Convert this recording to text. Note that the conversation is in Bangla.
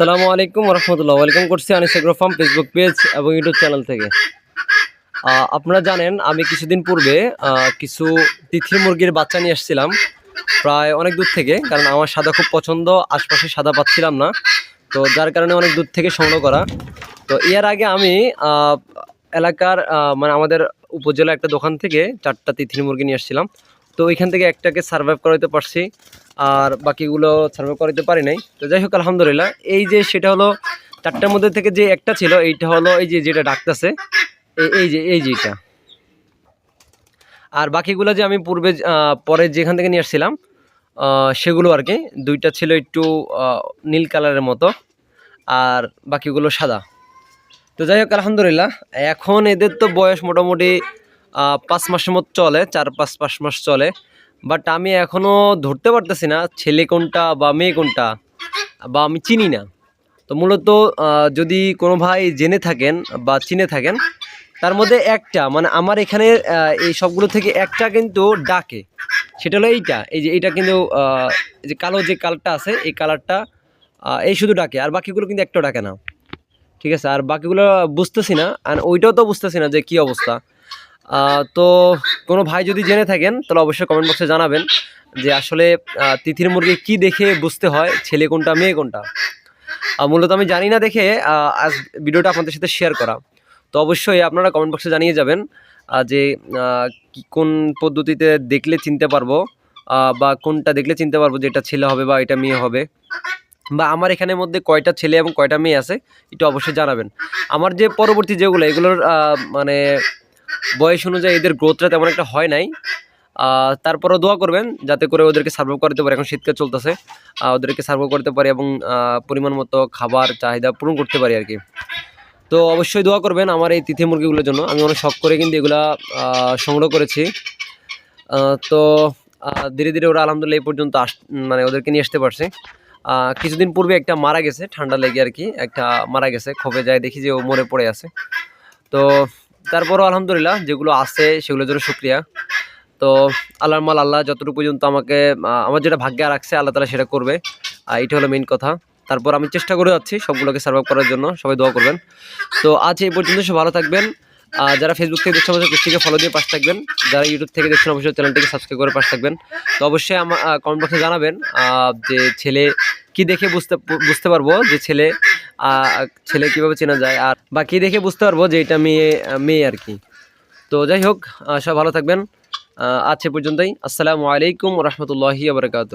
আসসালামু আলাইকুম রহমতুল্লাহ। ওয়েলকাম করছি আনিস ফার্ম ফেসবুক পেজ এবং ইউটিউব চ্যানেল থেকে। আপনারা জানেন, আমি কিছুদিন পূর্বে কিছু তিথি মুরগির বাচ্চা নিয়ে এসেছিলাম প্রায় অনেক দূর থেকে, কারণ আমার সাদা খুব পছন্দ, আশপাশে সাদা পাচ্ছিলাম না। তো যার কারণে অনেক দূর থেকে সংগ্রহ করা। তো এর আগে আমি এলাকার মানে আমাদের উপজেলা একটা দোকান থেকে চারটা তিথি মুরগি নিয়ে এসেছিলাম তো ওইখান থেকে একটাকে সার্ভাইভ করাতে পারছি, আর বাকিগুলো সার্ভাইভ করাতে পারি নাই। তো যাই হোক, আলহামদুলিল্লাহ। এই যে সেটা হলো চারটার মধ্যে থেকে যে একটা ছিল, এইটা হলো এই যে যেটা ডাকতেছে এই যে এই যে এটা। আর বাকিগুলো যে আমি পূর্বে পরে যেখান থেকে নিয়ে আসছিলাম সেগুলো আর কি। দুইটা ছিল একটু নীল কালারের মতো, আর বাকিগুলো সাদা। তো যাই হোক, আলহামদুলিল্লাহ। এখন এদের তো বয়স মোটামুটি পাঁচ মাসের মতো চলে, চার পাঁচ পাঁচ মাস চলে। বাট আমি এখনও ধরতে পারতেছি না ছেলে কোনটা বা মেয়ে কোনটা, বা আমি চিনি না। তো মূলত যদি কোনো ভাই জেনে থাকেন বা চিনে থাকেন, তার মধ্যে একটা মানে আমার এখানে এই সবগুলো থেকে একটা কিন্তু ডাকে। সেটা হলো এইটা, এই যে এইটা কিন্তু যে কালো যে কালারটা আছে, এই কালারটা এই শুধু ডাকে, আর বাকিগুলো কিন্তু একটাও ডাকে না। ঠিক আছে, আর বাকিগুলো বুঝতেছি না, আর ওইটাও তো বুঝতেছি না যে কি অবস্থা। তো কোনো ভাই যদি জেনে থাকেন, তাহলে অবশ্যই কমেন্ট বক্সে জানাবেন যে আসলে তিথির মুরগি কি দেখে বুঝতে হয়, ছেলে কোনটা, মেয়ে কোনটা? মূলত আমি জানি না দেখে আজ ভিডিওটা আপনাদের সাথে শেয়ার করা। তো অবশ্যই আপনারা কমেন্ট বক্সে জানিয়ে যাবেন যে কোন পদ্ধতিতে দেখলে চিনতে পারব বা কোনটা দেখলে চিনতে পারব যে এটা ছেলে হবে বা এটা মেয়ে হবে। বা আমার এখানের মধ্যে কয়টা ছেলে এবং কয়টা মেয়ে আছে, এটা অবশ্যই জানাবেন। আমার যে পরবর্তী যেগুলো, এগুলোর মানে বয়স অনুযায়ী এদের গ্রোথটা তেমন একটা হয় নাই। তারপরও দোয়া করবেন যাতে করে ওদেরকে সার্ভ করতে পারে। এখন শীতকাল চলতেছে ওদেরকে সার্ভ করতে পারি এবং পরিমাণ মতো খাবার, চাহিদা পূরণ করতে পারি আর কি। তো অবশ্যই দোয়া করবেন আমার এই তিথি মুরগিগুলোর জন্য। আমি অনেক শখ করে কিন্তু এগুলা সংগ্রহ করেছি। তো ধীরে ধীরে ওরা আলহামদুলিল্লাহ এই পর্যন্ত আস মানে ওদেরকে নিয়ে আসতে পারছে। কিছুদিন পূর্বে একটা মারা গেছে, ঠান্ডা লেগে আর কি। একটা মারা গেছে খপে যায় দেখি যে ও মরে পড়ে আছে। তো তারপরও আলহামদুলিল্লাহ যেগুলো আছে সেগুলোর জন্য শুক্রিয়া। তো আল্লাহর মাল আল্লাহ যতটুকু পর্যন্ত আমাকে আমার যেটা ভাগ্যে রাখছে, আল্লাহ তালা সেটা করবে। এটা হলো মেন কথা। তারপর আমি চেষ্টা করে যাচ্ছি সবগুলোকে সার্ভ করার জন্য। সবাই দোয়া করবেন। তো আজ এই পর্যন্ত সব ভালো থাকবেন। যারা ফেসবুক থেকে দেখছেন, অবশ্যই পেজটিকে ফলো দিয়ে পাশে থাকবেন। যারা ইউটিউব থেকে দেখছেন, অবশ্যই চ্যানেলটিকে সাবস্ক্রাইব করে পাশে থাকবেন। তো অবশ্যই আমার কমেন্ট বক্সে জানাবেন যে ছেলে কি দেখে বুঝতে বুঝতে পারব যে ছেলে ছেলে কীভাবে চেনা যায়? আর বাকি দেখে বুঝতে পারব যে এটা মেয়ে মেয়ে আর কি। তো যাই হোক সব ভালো থাকবেন। আজ সে পর্যন্তই। আসসালামু আলাইকুম রহমতুল্লাহি আবরকাত